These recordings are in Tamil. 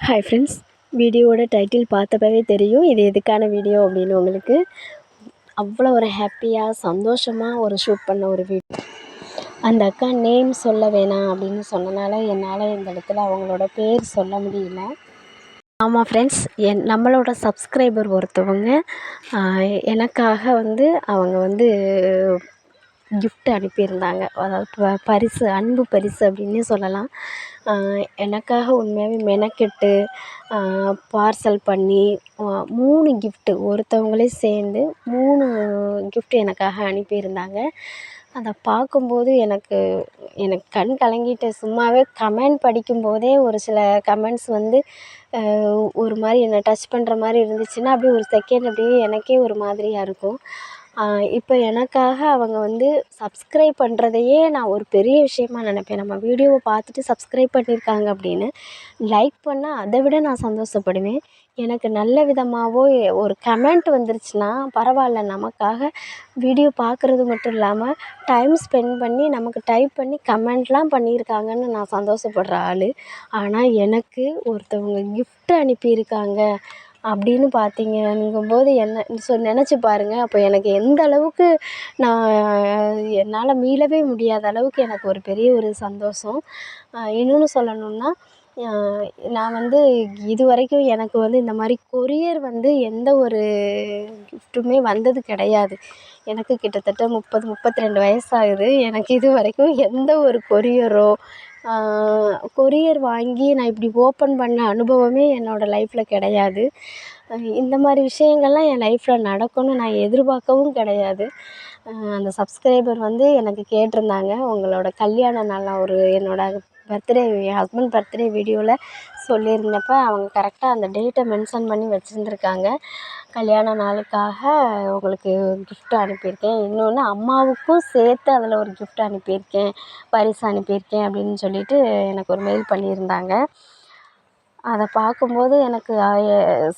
ஹாய் ஃப்ரெண்ட்ஸ் வீடியோவோட டைட்டில் பார்த்தப்பவே தெரியும். இது எதுக்கான வீடியோ அப்படின்னு உங்களுக்கு. அவ்வளோ ஒரு ஹாப்பியாக சந்தோஷமாக ஒரு ஷூட் பண்ண ஒரு வீடியோ. அந்த அக்கா நேம் சொல்ல வேணாம் அப்படின்னு சொன்னனால என்னால் இந்த இடத்துல அவங்களோட பேர் சொல்ல முடியல. ஆமாம் ஃப்ரெண்ட்ஸ் என் நம்மளோட சப்ஸ்கிரைபர் ஒருத்தவங்க எனக்காக வந்து அவங்க வந்து கிஃப்ட் அனுப்பியிருந்தாங்க. அதாவது ப பரிசு அன்பு பரிசு அப்படின்னே சொல்லலாம். எனக்காக உண்மையாகவே மெனக்கெட்டு பார்சல் பண்ணி மூணு கிஃப்ட்டு ஒருத்தவங்களே சேர்ந்து மூணு கிஃப்ட் எனக்காக அனுப்பியிருந்தாங்க. அதை பார்க்கும்போது எனக்கு எனக்கு கண் கலங்கிட்டு சும்மாவே கமெண்ட் படிக்கும்போதே ஒரு சில கமெண்ட்ஸ் வந்து ஒரு மாதிரி என்னை டச் பண்ணுற மாதிரி இருந்துச்சுன்னா அப்படியே ஒரு செகண்ட் அப்படியே எனக்கே ஒரு மாதிரியாக இருக்கும். இப்போ எனக்காக அவங்க வந்து சப்ஸ்க்ரைப் பண்ணுறதையே நான் ஒரு பெரிய விஷயமா நினைப்பேன். நம்ம வீடியோவை பார்த்துட்டு சப்ஸ்க்ரைப் பண்ணியிருக்காங்க அப்படின்னு. லைக் பண்ணால் அதை விட நான் சந்தோஷப்படுவேன். எனக்கு நல்ல விதமாகவோ ஒரு கமெண்ட் வந்துருச்சுன்னா பரவாயில்ல. நமக்காக வீடியோ பார்க்குறது மட்டும் இல்லாமல் டைம் ஸ்பெண்ட் பண்ணி நமக்கு டைப் பண்ணி கமெண்ட்லாம் பண்ணியிருக்காங்கன்னு நான் சந்தோஷப்படுற ஆள். ஆனால் எனக்கு ஒருத்தவங்க கிஃப்ட் அனுப்பியிருக்காங்க. அப்படின்னு பார்த்தீங்கங்கும்போது என்ன ஸோ நினச்சி பாருங்கள் அப்போ எனக்கு எந்த அளவுக்கு நான் என்னால் மீளவே முடியாத அளவுக்கு எனக்கு ஒரு பெரிய ஒரு சந்தோஷம். இன்னொன்று சொல்லணும்னா நான் வந்து இது வரைக்கும் எனக்கு வந்து இந்த மாதிரி கொரியர் வந்து எந்த ஒரு கிஃப்ட்டுமே வந்தது கிடையாது. எனக்கு கிட்டத்தட்ட முப்பது முப்பத்தி ரெண்டு வயசாகுது. எனக்கு இது வரைக்கும் எந்த ஒரு கொரியரோ கொரியர் வாங்கி நான் இப்படி ஓப்பன் பண்ண அனுபவமே என்னோடய லைஃப்பில் கிடையாது. இந்த மாதிரி விஷயங்கள்லாம் என் லைஃப்பில் நடக்கும்னு நான் எதிர்பார்க்கவும் கிடையாது. அந்த சப்ஸ்க்ரைபர் வந்து எனக்கு கேட்டிருந்தாங்க. உங்களோட கல்யாண நாளில் ஒரு என்னோடய பர்த்டே என் ஹஸ்பண்ட் பர்த்டே வீடியோவில் சொல்லியிருந்தப்ப அவங்க கரெக்டாக அந்த டேட்டை மென்ஷன் பண்ணி வச்சுருந்துருக்காங்க. கல்யாண நாளுக்காக உங்களுக்கு கிஃப்ட் அனுப்பியிருக்கேன். இன்னொன்று அம்மாவுக்கும் சேர்த்து அதில் ஒரு கிஃப்ட் அனுப்பியிருக்கேன். பரிசு அனுப்பியிருக்கேன் அப்படின்னு சொல்லிட்டு எனக்கு ஒரு மெயில் பண்ணியிருந்தாங்க. அதை பார்க்கும்போது எனக்கு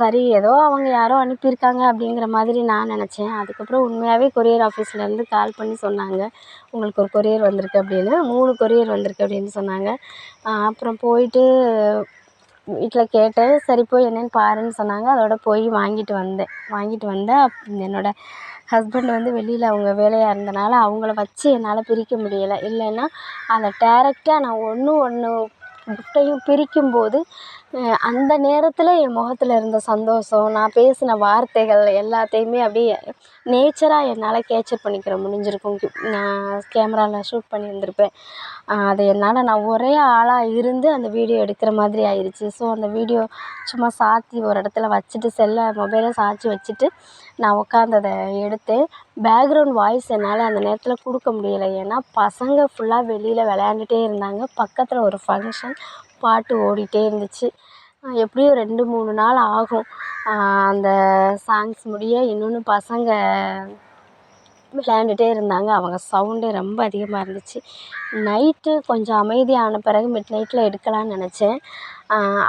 சரி ஏதோ அவங்க யாரோ அனுப்பியிருக்காங்க அப்படிங்கிற மாதிரி நான் நினச்சேன். அதுக்கப்புறம் உண்மையாகவே கொரியர் ஆஃபீஸ்லேருந்து கால் பண்ணி சொன்னாங்க. உங்களுக்கு ஒரு கொரியர் வந்திருக்கு அப்படின்னு மூணு கொரியர் வந்திருக்கு அப்படின்னு சொன்னாங்க. அப்புறம் போயிட்டு வீட்டில் கேட்டேன். சரி போய் என்னென்னு பாருன்னு சொன்னாங்க. அதோட போய் வாங்கிட்டு வந்தேன். வாங்கிட்டு வந்தேன். என்னோடய ஹஸ்பண்ட் வந்து வெளியில் அவங்க வேலையாக இருந்தனால அவங்கள வச்சு என்னால் பிரிக்க முடியலை. இல்லைன்னா அதை டேரெக்டாக நான் ஒன்று ஒன்று கிஃப்ட்டையும் பிரிக்கும்போது அந்த நேரத்தில் என் முகத்துல இருந்த சந்தோஷம் நான் பேசின வார்த்தைகள் எல்லாத்தையுமே அப்படியே நேச்சராக என்னால் கேச்சர் பண்ணிக்கிற முடிஞ்சிருக்கும். நான் கேமராவில் ஷூட் பண்ணியிருந்துருப்பேன். அது என்னால் நான் ஒரே ஆளாக இருந்து அந்த வீடியோ எடுக்கிற மாதிரி ஆயிடுச்சு ஸோ அந்த வீடியோ சும்மா சாத்தி ஒரு இடத்துல வச்சுட்டு செல்லை மொபைலை சாய்ச்சி வச்சுட்டு நான் உட்காந்து அதை எடுத்தேன் பேக்ரவுண்ட் வாய்ஸ் என்னால் அந்த நேரத்தில் கொடுக்க முடியலை. ஏன்னா பசங்க ஃபுல்லாக வெளியில் விளையாண்டுட்டே இருந்தாங்க. பக்கத்தில் ஒரு ஃபங்க்ஷன் பாட்டு ஓடிகிட்டே இருந்துச்சு. எப்படியும் ரெண்டு மூணு நாள் ஆகும். அந்த சாங்ஸ் முடிய இன்னொன்று பசங்க விளையாண்டுட்டே இருந்தாங்க. அவங்க சவுண்டே ரொம்ப அதிகமாக இருந்துச்சு. நைட்டு கொஞ்சம் அமைதியான பிறகு மிட் நைட்டில் எடுக்கலாம்னு நினச்சேன்.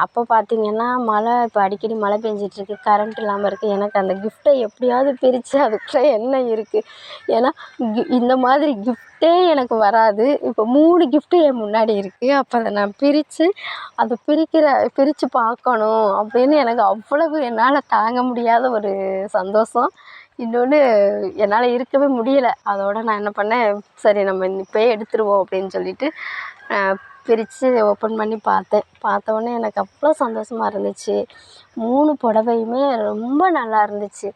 அப்போ பார்த்திங்கன்னா மழை இப்போ அடிக்கடி மழை பெஞ்சிட்ருக்கு. கரண்ட் இல்லாமல் இருக்குது எனக்கு அந்த கிஃப்ட்டை எப்படியாவது பிரித்து அதுக்குள்ளே என்ன இருக்குது ஏன்னா இந்த மாதிரி கிஃப்ட்டே எனக்கு வராது. இப்போ மூணு கிஃப்ட்டு என் முன்னாடி இருக்குது அப்போ அதை நான் பிரித்து அதை பிரிக்கிற பிரித்து பார்க்கணும் அப்படின்னு எனக்கு அவ்வளவு என்னால் தாங்க முடியாத ஒரு சந்தோஷம். இன்னொன்று என்னால் இருக்கவே முடியலை. அதோடு நான் என்ன பண்ணேன்? சரி நம்ம இப்போயே எடுத்துருவோம் அப்படின்னு சொல்லிட்டு பிரித்து ஓப்பன் பண்ணி பார்த்தேன். பார்த்தவொன்னே எனக்கு அவ்வளோ சந்தோஷமா இருந்துச்சு. மூணு புடவையுமே ரொம்ப நல்லா இருந்துச்சு.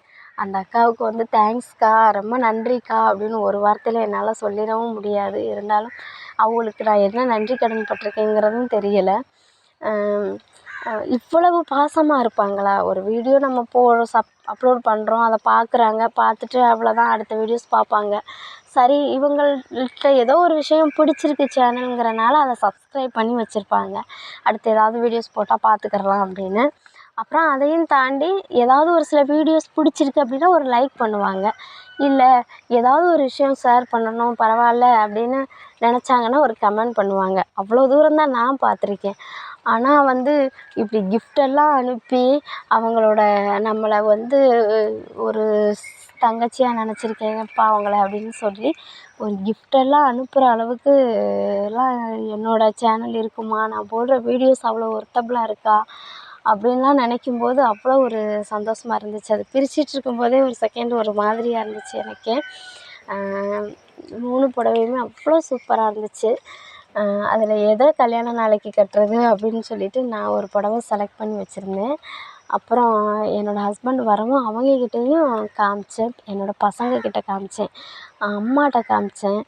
அந்த அக்காவுக்கு வந்து தேங்க்ஸ்க்கா ரொம்ப நன்றிக்கா அப்படின்னு ஒரு வார்த்தையில் என்னால் சொல்லிடவும் முடியாது. இருந்தாலும் அவங்களுக்கு நான் என்ன நன்றி கடன் பட்டிருக்கேங்கிறதும் தெரியலை. இவ்வளவு பாசமாக இருப்பாங்களா? ஒரு வீடியோ நம்ம போ சப் அப்லோட் பண்ணுறோம் அதை பார்க்குறாங்க பார்த்துட்டு அவ்வளோதான் அடுத்த வீடியோஸ் பார்ப்பாங்க. சரி இவங்கள்கிட்ட ஏதோ ஒரு விஷயம் பிடிச்சிருக்கு சேனலுங்கிறனால அதை சப்ஸ்கிரைப் பண்ணி வச்சுருப்பாங்க. அடுத்து ஏதாவது வீடியோஸ் போட்டால் பார்த்துக்கிறலாம் அப்படின்னு. அப்புறம் அதையும் தாண்டி ஏதாவது ஒரு சில வீடியோஸ் பிடிச்சிருக்கு அப்படின்னா ஒரு லைக் பண்ணுவாங்க. இல்லை ஏதாவது ஒரு விஷயம் ஷேர் பண்ணணும் பரவாயில்ல அப்படின்னு நினச்சாங்கன்னா ஒரு கமெண்ட் பண்ணுவாங்க. அவ்வளோ தூரம் தான் நான் பார்த்துருக்கேன். ஆனால் வந்து இப்படி கிஃப்ட்டெல்லாம் அனுப்பி அவங்களோட நம்மளை வந்து ஒரு தங்கச்சியாக நினச்சிருக்கேன்ப்பா அவங்கள அப்படின்னு சொல்லி ஒரு கிஃப்ட்டெல்லாம் அனுப்புகிற அளவுக்கு எல்லாம் என்னோடய சேனல் இருக்குமா? நான் போடுற வீடியோஸ் அவ்வளோ ஒர்த்தபுளாக இருக்கா? அப்படின்லாம் நினைக்கும் போது அவ்வளோ ஒரு சந்தோஷமாக இருந்துச்சு. அது பிரிச்சிகிட்ருக்கும் இருக்கும்போதே ஒரு செகண்ட் ஒரு மாதிரியாக இருந்துச்சு எனக்கு. மூணு புடவையுமே அவ்வளோ சூப்பராக இருந்துச்சு. அதில் எதை கல்யாண நாளைக்கு கட்டுறது அப்படின்னு சொல்லிட்டு நான் ஒரு புடவ செலக்ட் பண்ணி வச்சுருந்தேன். அப்புறம் என்னோடய ஹஸ்பண்ட் வரவும் அவங்கக்கிட்டேயும் காமிச்சேன். என்னோடய பசங்கக்கிட்ட காமிச்சேன். அம்மாகிட்ட காமிச்சேன்.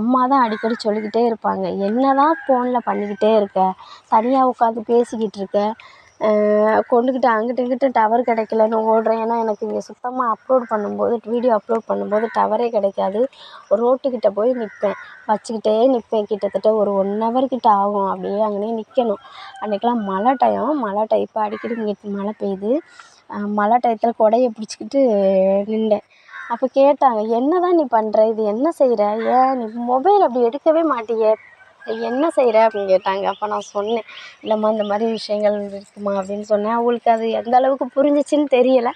அம்மா தான் அடிக்கடி சொல்லிக்கிட்டே இருப்பாங்க. என்ன தான் ஃபோனில் பண்ணிக்கிட்டே இருக்க? தனியாக உட்காந்து பேசிக்கிட்டு இருக்க? கொண்டுக்கிட்டு அங்கிட்டும் இங்கிட்டும் டவர் கிடைக்கலன்னு ஓடுறேன். ஏன்னா எனக்கு இங்கே சுத்தமாக அப்லோட் பண்ணும்போது வீடியோ அப்லோட் பண்ணும்போது டவரே கிடைக்காது. ரோட்டுக்கிட்ட போய் நிற்பேன் வச்சுக்கிட்டே நிற்பேன் கிட்டத்தட்ட ஒரு ஒன் ஹவர் கிட்ட ஆகும். அப்படியே அங்கேனே நிற்கணும் அன்றைக்கிலாம் மழை டைம் மழை டைம் இப்போ அடிக்கடி இங்கே மழை பெய்யுது. மழை டயத்தில் கொடையை பிடிச்சிக்கிட்டு நின்றேன் அப்போ கேட்டாங்க என்ன தான் நீ பண்ணுற இது என்ன செய்கிற ஏன் நீ மொபைல் அப்படி எடுக்கவே மாட்டியே? என்ன செய்கிற அப்படின்னு கேட்டாங்க. அப்போ நான் சொன்னேன் இல்லைம்மா இந்த மாதிரி விஷயங்கள் இருக்குமா? அப்படின்னு சொன்னேன். அவங்களுக்கு அது எந்த அளவுக்கு புரிஞ்சிச்சின்னு தெரியலை.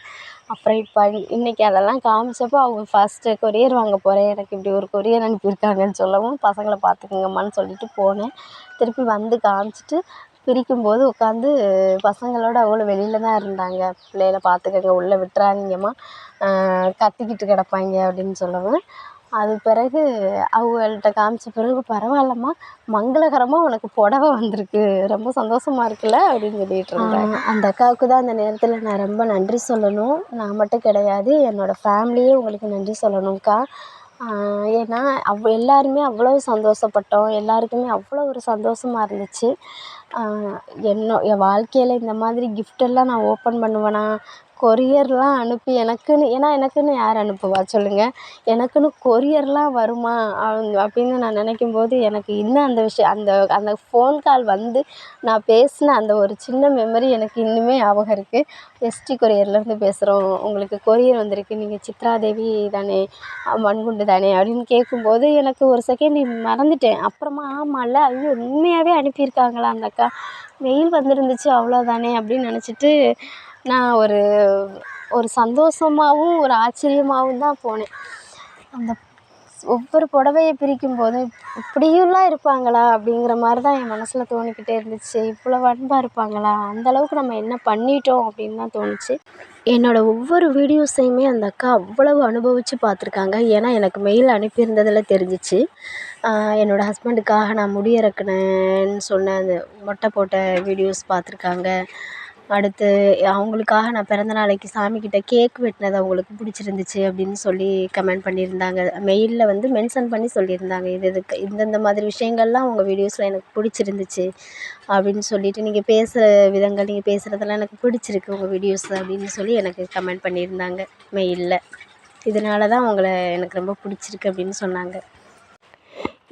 அப்புறம் இப்போ இன்றைக்கி அதெல்லாம் காமிச்சப்போ அவங்க ஃபஸ்ட்டு கொரியர் வாங்க போகிறேன் எனக்கு இப்படி ஒரு கொரியர் அனுப்பியிருக்காங்கன்னு சொல்லவும் பசங்களை பார்த்துக்குங்கம்மான்னு சொல்லிட்டு போனேன். திருப்பி வந்து காமிச்சிட்டு பிரிக்கும்போது உட்காந்து பசங்களோட அவ்வளோ வெளியில் தான் இருந்தாங்க. பிள்ளைகள பார்த்துக்கங்க உள்ளே விட்டுறாதீங்கம்மா. கத்திக்கிட்டு கிடப்பாங்க அப்படின்னு சொல்லவும் அது பிறகு அவங்கள்ட்ட காமிச்ச பிறகு பரவாயில்லம்மா மங்களகரமாக உனக்கு புடவ வந்திருக்கு. ரொம்ப சந்தோஷமா இருக்குல்ல அப்படின்னு சொல்லிட்டு இருந்தாங்க. அந்த அக்காவுக்கு தான் அந்த நேரத்தில் நான் ரொம்ப நன்றி சொல்லணும். நான் மட்டும் கிடையாது என்னோடய ஃபேமிலியே உங்களுக்கு நன்றி சொல்லணும்க்கா. ஏன்னா அவ் எல்லாருமே அவ்வளோ சந்தோஷப்பட்டோம். எல்லாருக்குமே அவ்வளோ ஒரு சந்தோஷமா இருந்துச்சு. என்னோ என் வாழ்க்கையில் இந்த மாதிரி கிஃப்ட்டெல்லாம் நான் ஓப்பன் பண்ணுவேனா கொரியர்லாம் அனுப்பி எனக்குன்னு ஏன்னா எனக்குன்னு யார் அனுப்புவா? சொல்லுங்கள் எனக்குன்னு கொரியர்லாம் வருமா? அப்படின்னு நான் நினைக்கும் போது எனக்கு இன்னும் அந்த விஷயம் அந்த அந்த ஃபோன் கால் வந்து நான் பேசின அந்த ஒரு சின்ன மெமரி எனக்கு இன்னுமே ஞாபகம் இருக்குது எஸ்டி கொரியர்லேருந்து பேசுகிறோம் உங்களுக்கு கொரியர் வந்திருக்கு. நீங்கள் சித்ரா தேவி தானே மண்குண்டு தானே அப்படின்னு கேட்கும்போது எனக்கு ஒரு செகண்ட் மறந்துட்டேன். அப்புறமா ஆமாம்ல ஐயோ உண்மையாகவே அனுப்பியிருக்காங்களா அந்த அக்கா? மெயில் வந்திருந்துச்சு அவ்வளோதானே அப்படின்னு நினச்சிட்டு நான் ஒரு ஒரு சந்தோஷமாவும் ஒரு ஆச்சரியமாகவும் தான் போனேன். அந்த ஒவ்வொரு புடவைய பிரிக்கும் போதும் இப்படியும்லாம் இருப்பாங்களா அப்படிங்கிற மாதிரி தான் என் மனசில் தோணிக்கிட்டே இருந்துச்சு. இவ்வளோ அன்பாக இருப்பாங்களா? அந்தளவுக்கு நம்ம என்ன பண்ணிட்டோம் அப்படின்னு தான் தோணுச்சு. என்னோடய ஒவ்வொரு வீடியோஸையுமே அந்த அக்கா அவ்வளவு அனுபவித்து பார்த்துருக்காங்க. ஏன்னா எனக்கு மெயில் அனுப்பியிருந்ததில் தெரிஞ்சிச்சு. என்னோடய ஹஸ்பண்டுக்காக நான் முடி இறக்குனேன்னு சொன்ன அந்த மொட்டை போட்ட வீடியோஸ் பார்த்துருக்காங்க. அடுத்து அவங்களுக்காக நான் பிறந்த நாளைக்கு சாமிக்கிட்ட கேக் வெட்டினது அவங்களுக்கு பிடிச்சிருந்துச்சி அப்படின்னு சொல்லி கமெண்ட் பண்ணியிருந்தாங்க. மெயிலில் வந்து மென்ஷன் பண்ணி சொல்லியிருந்தாங்க. இது இதுக்கு இந்தந்த மாதிரி விஷயங்கள்லாம் உங்கள் வீடியோஸில் எனக்கு பிடிச்சிருந்துச்சி அப்படின்னு சொல்லிட்டு நீங்கள் பேசுகிற விதங்கள் நீங்கள் பேசுகிறதெல்லாம் எனக்கு பிடிச்சிருக்கு உங்கள் வீடியோஸ் அப்படின்னு சொல்லி எனக்கு கமெண்ட் பண்ணியிருந்தாங்க மெயிலில் இதனால தான் உங்களை எனக்கு ரொம்ப பிடிச்சிருக்கு அப்படின்னு சொன்னாங்க.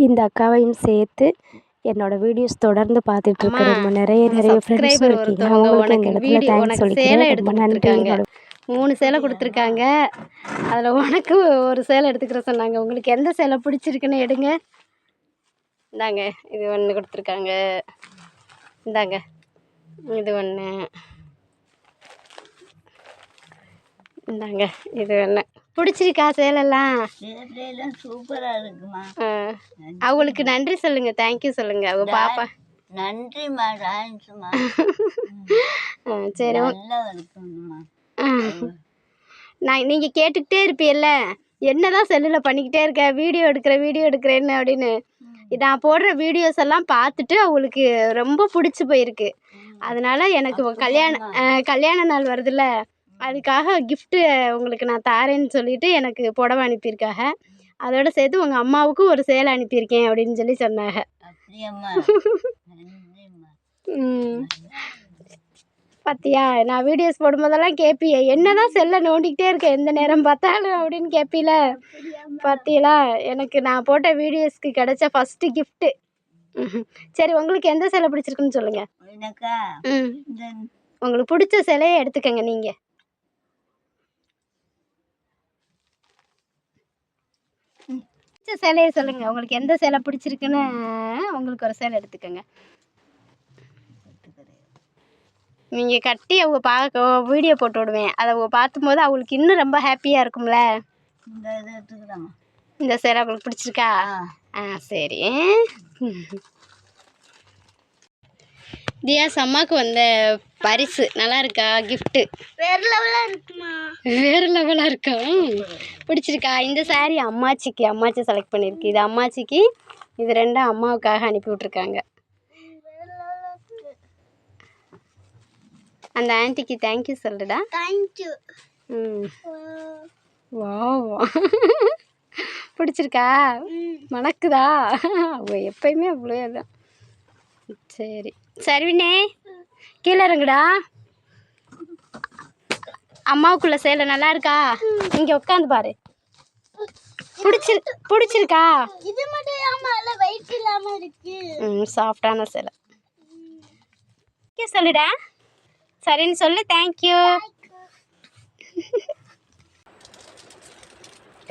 இந்த அக்காவையும் சேர்த்து என்னோடய வீடியோஸ் தொடர்ந்து பார்த்துட்டு இருக்க ரொம்ப நிறைய நிறைய ஃப்ரெண்ட்ஸ் இருக்கீங்க அவங்களுக்கு இந்த இடத்துல தேங்க்ஸ் சொல்லிக்கிறேன் ரொம்ப நன்றி. மூணு சேலை கொடுத்துருக்காங்க. அதில் உனக்கு ஒரு சேலை எடுத்துக்கிற சொன்னாங்க. உங்களுக்கு எந்த சேலை பிடிச்சிருக்குன்னு எடுங்க. இந்தாங்க இது ஒன்று கொடுத்துருக்காங்க. இந்தாங்க இது ஒன்று இந்தாங்க இது ஒன்று பிடிச்சிருக்கா சேலெல்லாம் சூப்பராக இருக்குமா. அவங்களுக்கு நன்றி சொல்லுங்க தேங்க்யூ சொல்லுங்க. அவங்க பாப்பா. நன்றிம்மா டான்ஸுமா சரி நான் நீங்கள் கேட்டுக்கிட்டே இருப்பீல்ல என்னதான் செல்லில் பண்ணிக்கிட்டே இருக்க வீடியோ எடுக்கிறேன் வீடியோ எடுக்கிறேன்னு அப்படின்னு. நான் போடுற வீடியோஸ் எல்லாம் பார்த்துட்டு அவங்களுக்கு ரொம்ப பிடிச்சி போயிருக்கு. அதனால எனக்கு உங்க கல்யாண ஆ, கல்யாண நாள் வருதுல்ல அதுக்காக கிஃப்ட்டு உங்களுக்கு நான் தாரேன்னு சொல்லிட்டு எனக்கு புடவை அனுப்பியிருக்காங்க. அதோட சேர்த்து உங்கள் அம்மாவுக்கும் ஒரு சேலை அனுப்பியிருக்கேன் அப்படின்னு சொல்லி சொன்னாங்க. பாத்தியா நான் வீடியோஸ் போடும்போதெல்லாம் கேட்பியே என்னதான் செல்லை நோண்டிக்கிட்டே இருக்க எந்த நேரம் பார்த்தாலும் அப்படின்னு கேட்பீல பாத்தீங்களா எனக்கு நான் போட்ட வீடியோஸ்க்கு கிடைச்ச ஃபஸ்ட்டு கிஃப்ட்டு சரி உங்களுக்கு எந்த சேலை பிடிச்சிருக்குன்னு சொல்லுங்க. எனக்கா? ம். இந்த உங்களுக்கு பிடிச்ச சேலையை எடுத்துக்கங்க நீங்கள் பிடிச்ச சேலையை சொல்லுங்க. உங்களுக்கு எந்த சேலை பிடிச்சிருக்குன்னு உங்களுக்கு ஒரு சேலை எடுத்துக்கோங்க. நீங்கள் கட்டி அவங்க பார்க்க வீடியோ போட்டு விடுவேன். அதை அவங்க பார்க்கும்போது அவங்களுக்கு இன்னும் ரொம்ப ஹாப்பியாக இருக்கும்ல? இந்த சேலை அவங்களுக்கு பிடிச்சிருக்கா? ஆ சரி. தியாஸ் அம்மாவுக்கு வந்த பரிசு. நல்லா இருக்கா கிஃப்ட்டு வேறு லெவலாக இருக்குமா? வேறு லெவலாக இருக்கா? பிடிச்சிருக்கா? இந்த saree அம்மாச்சிக்கு அம்மாச்சி செலக்ட் பண்ணியிருக்கு. இது அம்மாச்சிக்கு இது ரெண்டும் அம்மாவுக்காக அனுப்பி விட்ருக்காங்க அந்த ஆன்ட்டிக்கு தேங்க்யூ சொல்லுடா. தேங்க்யூ ம். வா பிடிச்சிருக்கா? மணக்குதா? அவ எப்பயுமே அவ்வளோ தான் சரி. சரிவினே கீழே இறங்குடா. அம்மாவுக்குள்ள சேலை நல்லா இருக்கா? இங்கே உட்காந்து பாரு. பிடிச்சிரு பிடிச்சிருக்கா? இது மட்டும் வெயிட் இல்லாமல் இருக்கு. ம் சாஃப்டான சேலை. தேங்க்யூ சொல்லுடா. சரின்னு சொல்லு தேங்க்யூ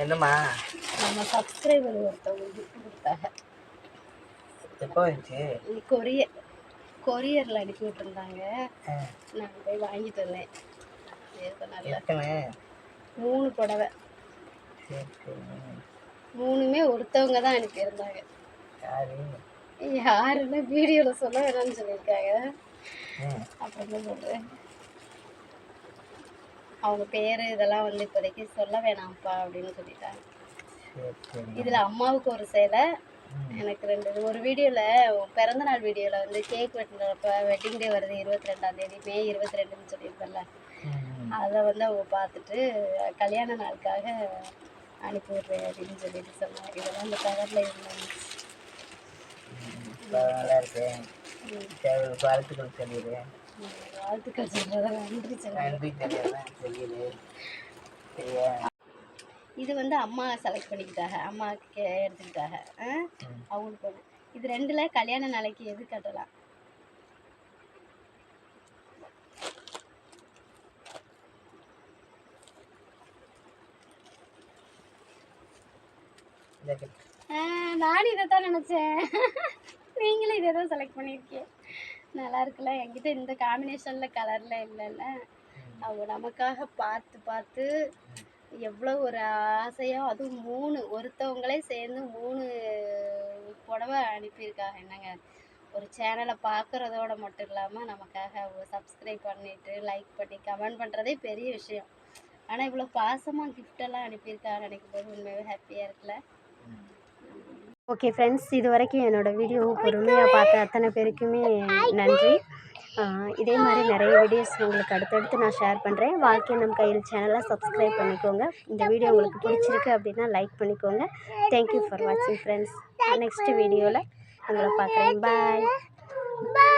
என்னம்மா? நம்ம சப்ஸ்கிரைபர் ஒருத்தவங்க கொடுத்தாங்க எப்போ வந்துச்சு? கொரியர் கொரியரில் அனுப்பி விட்டுருந்தாங்க. நான் போய் வாங்கிட்டு வந்தேன். மூணு புடவை. மூணுமே ஒருத்தவங்க தான் அனுப்பியிருந்தாங்க யாரு? யாருன்னு வீடியோவில் சொல்ல வேணாம்னு சொல்லியிருக்காங்க. அப்புறம் தான் சொல்கிறேன் அவங்க பேர் இதெல்லாம் வந்து இப்போதைக்கு சொல்ல வேணாம்ப்பா அப்படின்னு சொல்லிட்டாங்க. இதில் அம்மாவுக்கு ஒரு சேலை. எனக்கு ரெண்டு. ஒரு வீடியோவில் பிறந்த நாள் வீடியோவில் வந்து கேக் வெட்டினப்ப வெட்டிங் டே வருது இருபத்தி ரெண்டாம் தேதி மே இருபத்தி ரெண்டுன்னு சொல்லியிருந்தேன்ல ம். அதை வந்து அவங்க பார்த்துட்டு கல்யாண நாளுக்காக அனுப்பி விட்றேன் அப்படின்னு சொல்லிட்டு சொன்னாங்க. இதெல்லாம் இந்த கவரில் இருந்தாங்க வாழ்த்துக்கள் சொல்லிடு. வாழ்த்துக்கள் சொல்கிறத நன்றி சொல்லுங்கள் நன்றி தெரியாதான் சொல்லிடு. சரியா? இது வந்து அம்மா செலக்ட் பண்ணிக்கிட்டாங்க. அம்மாவுக்கு எடுத்துக்கிட்டாங்க. அவங்களுக்கு ஒன்று இது ரெண்டில் கல்யாண நாளைக்கு எது கட்டலாம்? நானும் இதை தான் நினச்சேன். நீங்களும் இதை தான் செலக்ட் பண்ணியிருக்கீங்க. நல்லா இருக்குல்ல? என்கிட்ட இந்த காம்பினேஷனில் கலரில் இல்லைல்ல. அவங்க நமக்காக பார்த்து பார்த்து எவ்வளோ ஒரு ஆசையாக அதுவும் மூணு. ஒருத்தவங்களே சேர்ந்து மூணு புடவை அனுப்பியிருக்காங்க. என்னங்க? ஒரு சேனலை பார்க்குறதோட மட்டும் இல்லாமல் நமக்காக சப்ஸ்கிரைப் பண்ணிவிட்டு லைக் பண்ணி கமெண்ட் பண்ணுறதே பெரிய விஷயம். ஆனால் இவ்வளோ பாசமாக கிஃப்டெல்லாம் அனுப்பியிருக்காங்க நினைக்கும் போது உண்மையாகவே ஹாப்பியாக இருக்குல்ல? ஓகே ஃப்ரெண்ட்ஸ் இது வரைக்கும் என்னோடய வீடியோ பொறுமையாக பார்த்த அத்தனை பேருக்குமே நன்றி. இதே மாதிரி நிறைய வீடியோஸ் உங்களுக்கு அடுத்தடுத்து நான் ஷேர் பண்ணுறேன் வாழ்க்கை நம் கையில் சேனலை சப்ஸ்கிரைப் பண்ணிக்கோங்க. இந்த வீடியோ உங்களுக்கு பிடிச்சிருக்கு அப்படின்னா லைக் பண்ணிக்கோங்க. தேங்க்யூ ஃபார் வாட்சிங் ஃப்ரெண்ட்ஸ் நெக்ஸ்ட் வீடியோவில் உங்களை பார்க்குறேன். பாய்